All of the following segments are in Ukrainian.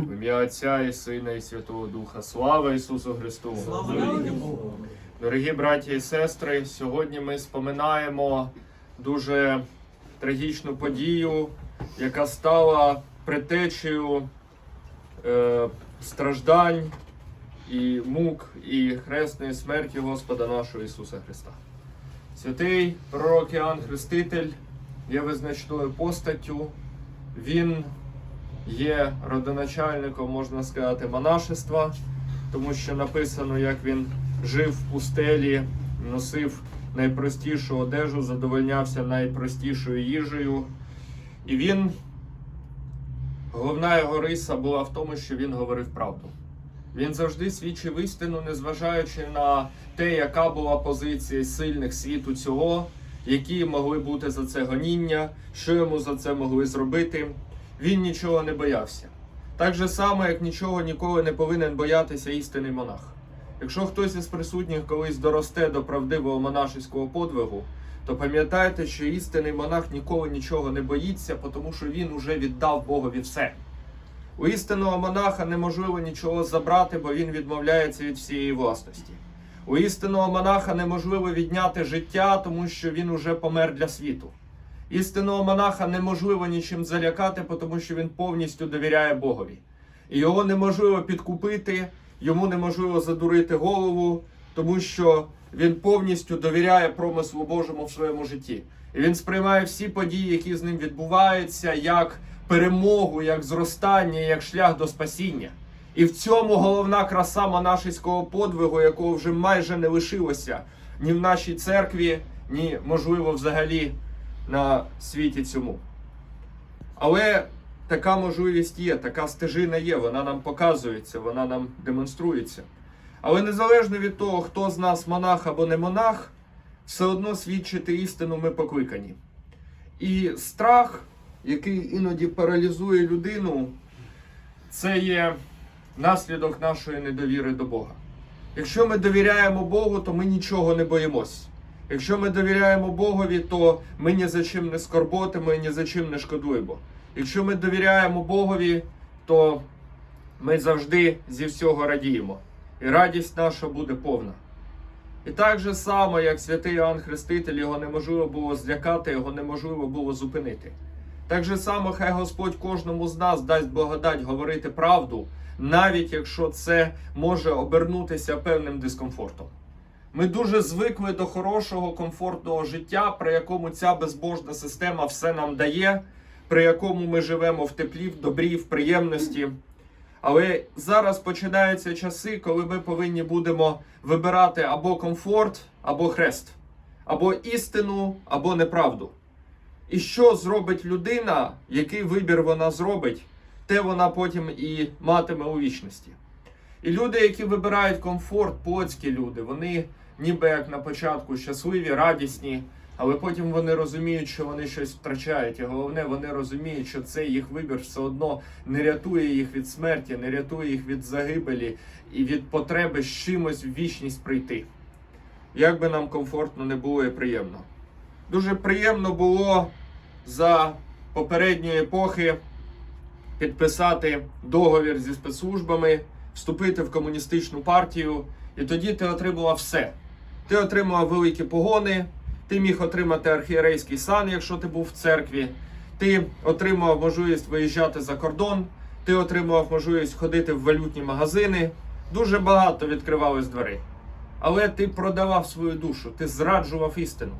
В ім'я Отця і Сина і Святого Духа. Слава Ісусу Христу! Дорогі браті і сестри, сьогодні ми споминаємо дуже трагічну подію, яка стала предтечею е, страждань і мук і хресної смерті Господа нашого Ісуса Христа. Святий пророк Іоанн Хреститель є визначною постаттю. Він є родоначальником, можна сказати, монашества, тому що написано, як він жив в пустелі, носив найпростішу одежу, задовольнявся найпростішою їжею. І він, головна його риса була в тому, що він говорив правду. Він завжди свідчив істину, незважаючи на те, яка була позиція сильних світу цього, які могли бути за це гоніння, що йому за це могли зробити. Він нічого не боявся. Так же само, як нічого ніколи не повинен боятися істинний монах. Якщо хтось із присутніх колись доросте до правдивого монашеського подвигу, то пам'ятайте, що істинний монах ніколи нічого не боїться, тому що він уже віддав Богові все. У істинного монаха неможливо нічого забрати, бо він відмовляється від всієї власності. У істинного монаха неможливо відняти життя, тому що він уже помер для світу. Істинного монаха неможливо нічим залякати, тому що він повністю довіряє Богові. І його неможливо підкупити, йому неможливо задурити голову, тому що він повністю довіряє промислу Божому в своєму житті. І він сприймає всі події, які з ним відбуваються, як перемогу, як зростання, як шлях до спасіння. І в цьому головна краса монашеського подвигу, якого вже майже не лишилося ні в нашій церкві, ні, можливо, взагалі на світі цьому. Але така можливість є, така стежина є, вона нам показується, вона нам демонструється. Але незалежно від того, хто з нас монах або не монах, все одно свідчити істину ми покликані. І страх, який іноді паралізує людину, це є наслідок нашої недовіри до Бога. Якщо ми довіряємо Богу, то ми нічого не боїмось. Якщо ми довіряємо Богові, то ми ні за чим не скорботимо і ні за чим не шкодуємо. Якщо ми довіряємо Богові, то ми завжди зі всього радіємо. І радість наша буде повна. І так же само, як святий Іоанн Хреститель, його неможливо було злякати, його неможливо було зупинити. Так же само, хай Господь кожному з нас дасть благодать говорити правду, навіть якщо це може обернутися певним дискомфортом. Ми дуже звикли до хорошого, комфортного життя, при якому ця безбожна система все нам дає, при якому ми живемо в теплі, в добрі, в приємності. Але зараз починаються часи, коли ми повинні будемо вибирати або комфорт, або хрест, або істину, або неправду. І що зробить людина, який вибір вона зробить, те вона потім і матиме у вічності. І люди, які вибирають комфорт, плотські люди, вони ніби як на початку щасливі, радісні, але потім вони розуміють, що вони щось втрачають. І головне, вони розуміють, що цей їх вибір все одно не рятує їх від смерті, не рятує їх від загибелі і від потреби з чимось в вічність прийти. Як би нам комфортно не було і приємно. Дуже приємно було за попередньої епохи підписати договір зі спецслужбами, вступити в комуністичну партію, і тоді ти отримував все. Ти отримував великі погони, ти міг отримати архієрейський сан, якщо ти був в церкві, ти отримував можливість виїжджати за кордон, ти отримував можливість ходити в валютні магазини. Дуже багато відкривалось дверей. Але ти продавав свою душу, ти зраджував істину.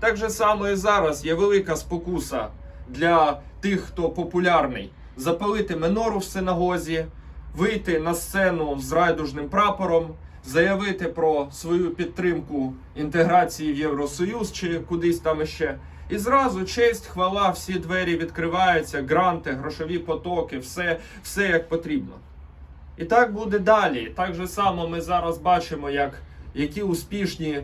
Так же само і зараз є велика спокуса для тих, хто популярний, запалити менору в синагозі, вийти на сцену з райдужним прапором, заявити про свою підтримку інтеграції в Євросоюз чи кудись там іще. І зразу честь, хвала, всі двері відкриваються, гранти, грошові потоки, все, все як потрібно. І так буде далі. Так же само ми зараз бачимо, як, які успішні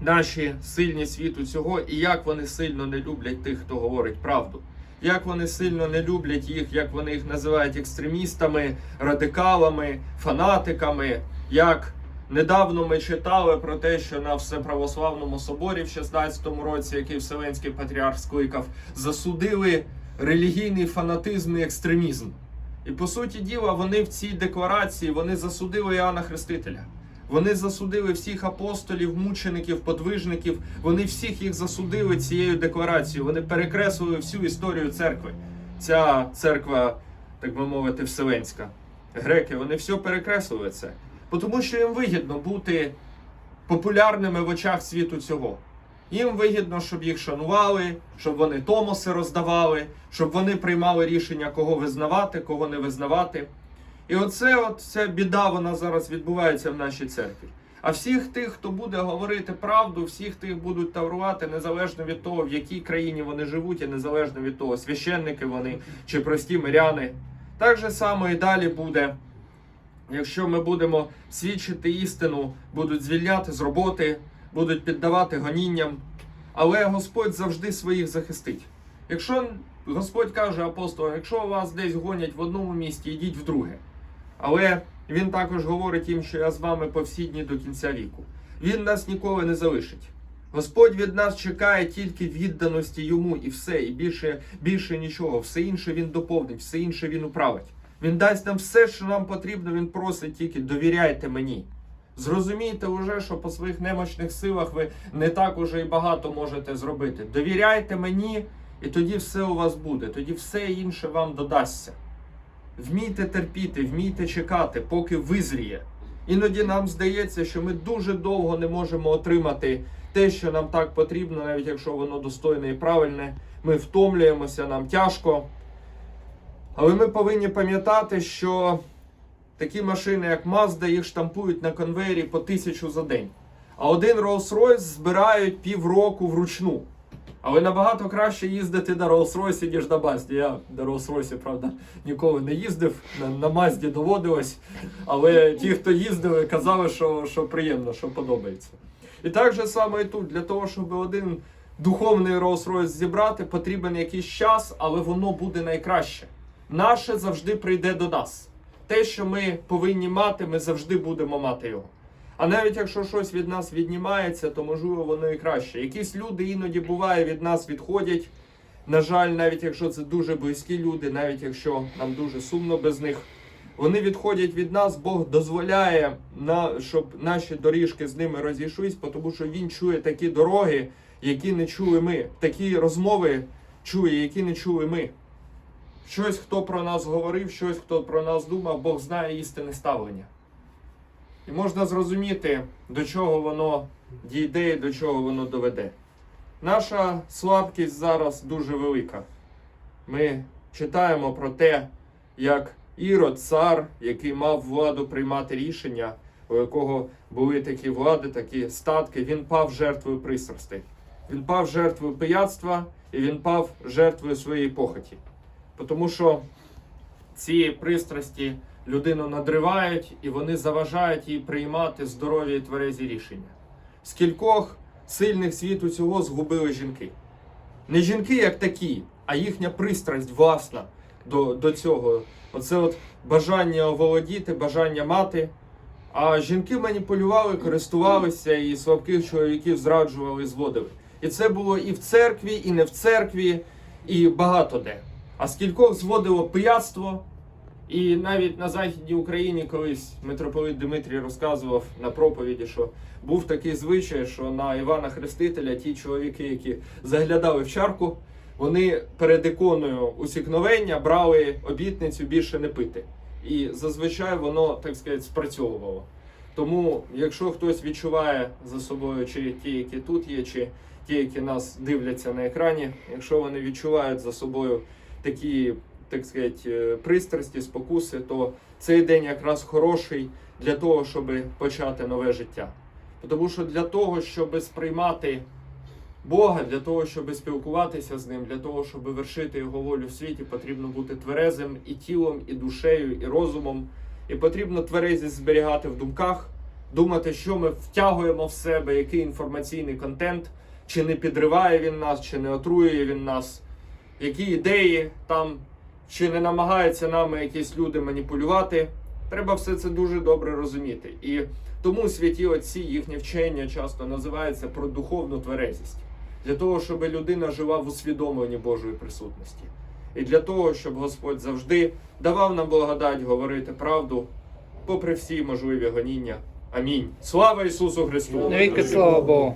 наші сильні світу цього, і як вони сильно не люблять тих, хто говорить правду. Як вони сильно не люблять їх, як вони їх називають екстремістами, радикалами, фанатиками. Як недавно ми читали про те, що на Всеправославному соборі в 16-му році, який Вселенський патріарх скликав, засудили релігійний фанатизм і екстремізм. І по суті діла, вони в цій декларації вони засудили Іоанна Хрестителя. Вони засудили всіх апостолів, мучеників, подвижників. Вони всіх їх засудили цією декларацією. Вони перекреслили всю історію церкви. Ця церква, так би мовити, вселенська. Греки, вони все перекреслили це. Тому що їм вигідно бути популярними в очах світу цього. Їм вигідно, щоб їх шанували, щоб вони томоси роздавали, щоб вони приймали рішення, кого визнавати, кого не визнавати. І оце от ця біда, вона зараз відбувається в нашій церкві. А всіх тих, хто буде говорити правду, всіх тих будуть таврувати, незалежно від того, в якій країні вони живуть, і незалежно від того, священники вони чи прості миряни. Так же само і далі буде. Якщо ми будемо свідчити істину, будуть звільняти з роботи, будуть піддавати гонінням. Але Господь завжди своїх захистить. Якщо Господь каже апостолам, якщо вас десь гонять в одному місті, йдіть в друге. Але він також говорить їм, що я з вами по всі дні до кінця віку. Він нас ніколи не залишить. Господь від нас чекає тільки відданості йому і все, і більше, більше нічого. Все інше він доповнить, все інше він управить. Він дасть нам все, що нам потрібно. Він просить тільки довіряйте мені. Зрозумійте уже, що по своїх немощних силах ви не так уже і багато можете зробити. Довіряйте мені, і тоді все у вас буде, тоді все інше вам додасться. Вмійте терпіти, вмійте чекати, поки визріє. Іноді нам здається, що ми дуже довго не можемо отримати те, що нам так потрібно, навіть якщо воно достойне і правильне. Ми втомлюємося, нам тяжко. Але ми повинні пам'ятати, що такі машини, як Mazda, їх штампують на конвейері по тисячу за день. А один Rolls-Royce збирають півроку вручну. Але набагато краще їздити на Rolls-Royce, ніж на Mazda. Я на Rolls-Royce, правда, ніколи не їздив, на, на Mazda доводилось. Але ті, хто їздили, казали, що, що приємно, що подобається. І так же саме і тут, для того, щоб один духовний Rolls-Royce зібрати, потрібен якийсь час, але воно буде найкраще. Наше завжди прийде до нас. Те, що ми повинні мати, ми завжди будемо мати його. А навіть якщо щось від нас віднімається, то можливо воно і краще. Якісь люди іноді буває від нас відходять. На жаль, навіть якщо це дуже близькі люди, навіть якщо нам дуже сумно без них, вони відходять від нас, Бог дозволяє, на, щоб наші доріжки з ними розійшлись, тому що Він чує такі дороги, які не чули ми, такі розмови чує, які не чули ми. Щось, хто про нас говорив, щось, хто про нас думав, Бог знає істинне ставлення. І можна зрозуміти, до чого воно дійде і до чого воно доведе. Наша слабкість зараз дуже велика. Ми читаємо про те, як Ірод, цар, який мав владу приймати рішення, у якого були такі влади, такі статки, він пав жертвою пристрастей. Він пав жертвою пияцтва і він пав жертвою своєї похоті. Тому що ці пристрасті людину надривають і вони заважають їй приймати здорові і тверезі рішення. Скількох сильних світу цього згубили жінки. Не жінки як такі, а їхня пристрасть власна до, до цього. Оце от бажання оволодіти, бажання мати. А жінки маніпулювали, користувалися і слабких чоловіків зраджували, зводили. І це було і в церкві, і не в церкві, і багато де. А скількох зводило пияцтво, і навіть на Західній Україні колись митрополит Дмитрій розказував на проповіді, що був такий звичай, що на Івана Хрестителя ті чоловіки, які заглядали в чарку, вони перед іконою усікновення брали обітницю більше не пити. І зазвичай воно, так сказати, спрацьовувало. Тому, якщо хтось відчуває за собою, чи ті, які тут є, чи ті, які нас дивляться на екрані, якщо вони відчувають за собою такі, так сказати, е, пристрасті, спокуси, то цей день якраз хороший для того, щоб почати нове життя. Тому що для того, щоб сприймати Бога, для того, щоб спілкуватися з ним, для того, щоб вершити його волю в світі, потрібно бути тверезим і тілом, і душею, і розумом. І потрібно тверезість зберігати в думках, думати, що ми втягуємо в себе, який інформаційний контент, чи не підриває він нас, чи не отруює він нас, які ідеї там, чи не намагаються нами якісь люди маніпулювати. Треба все це дуже добре розуміти. І тому святі отці, їхнє вчення часто називається про духовну тверезість. Для того, щоб людина жила в усвідомленні Божої присутності. і для того, щоб Господь завжди давав нам благодать говорити правду, попри всі можливі гоніння. Амінь. Слава Ісусу Христу! Навіки слава Богу.